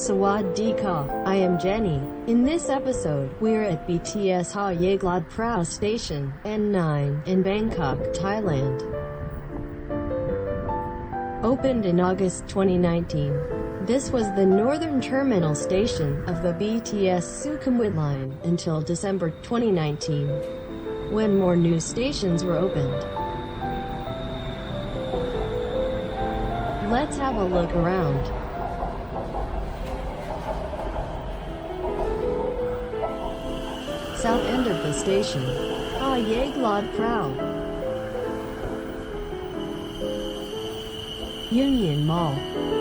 Sawadee-ka, I am Jenny. In this episode, we're at BTS Ha Yeglad Prao Station, N9, in Bangkok, Thailand. Opened in August 2019. This was the northern terminal station of the BTS Sukhumvit line until December 2019, when more new stations were opened. Let's have a look around. South end of the station. Ah Yeglad Prao. Union Mall.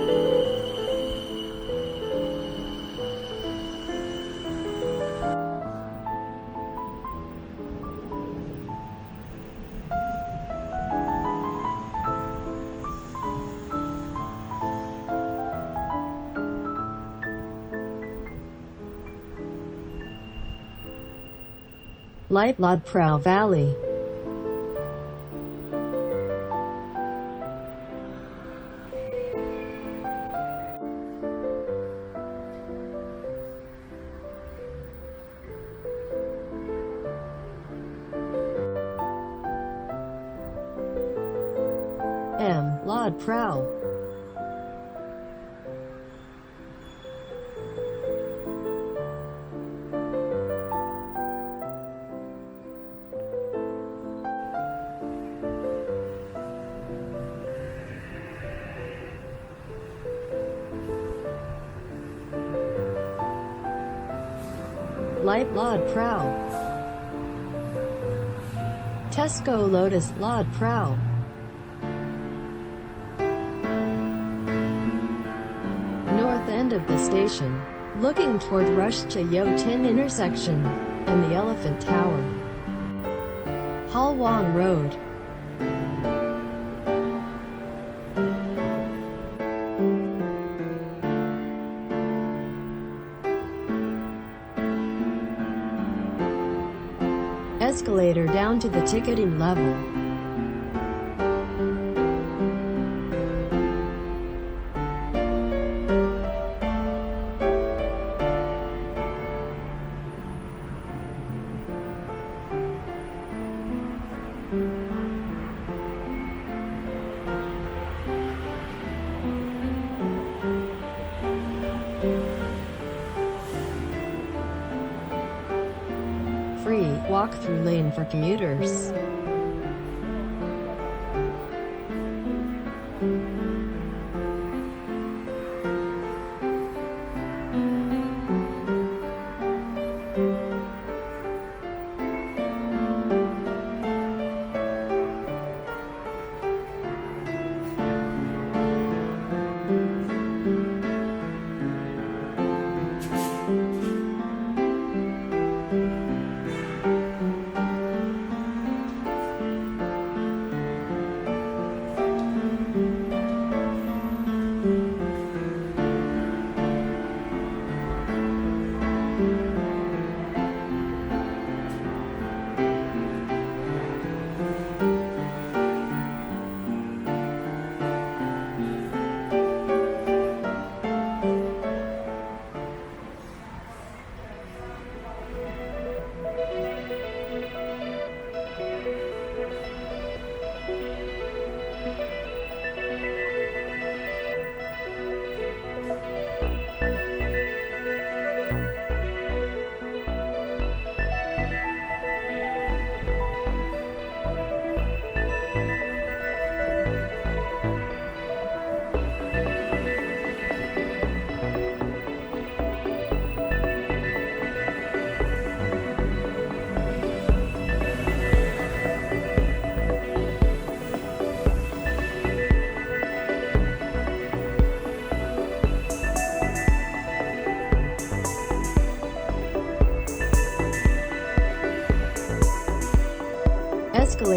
Light Lod Prao Valley. M. Lod Prao. Light Lod Prao. Tesco Lotus Lod Prao. North end of the station, looking toward Rush to Yo Tin intersection and the Elephant Tower. Halwang Road. Escalator down to the ticketing level. Walk-through lane for commuters.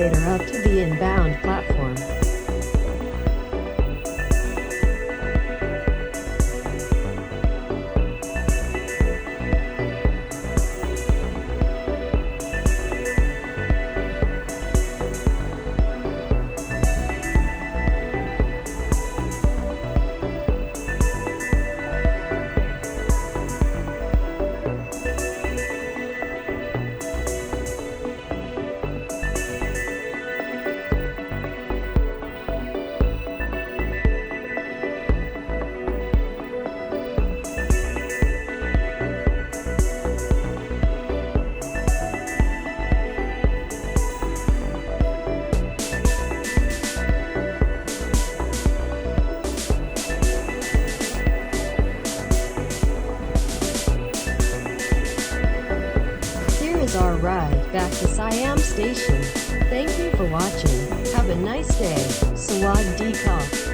Up to the inbound platform. ride back to Siam Station. Thank you for watching. Have a nice day. Sawad Deepak.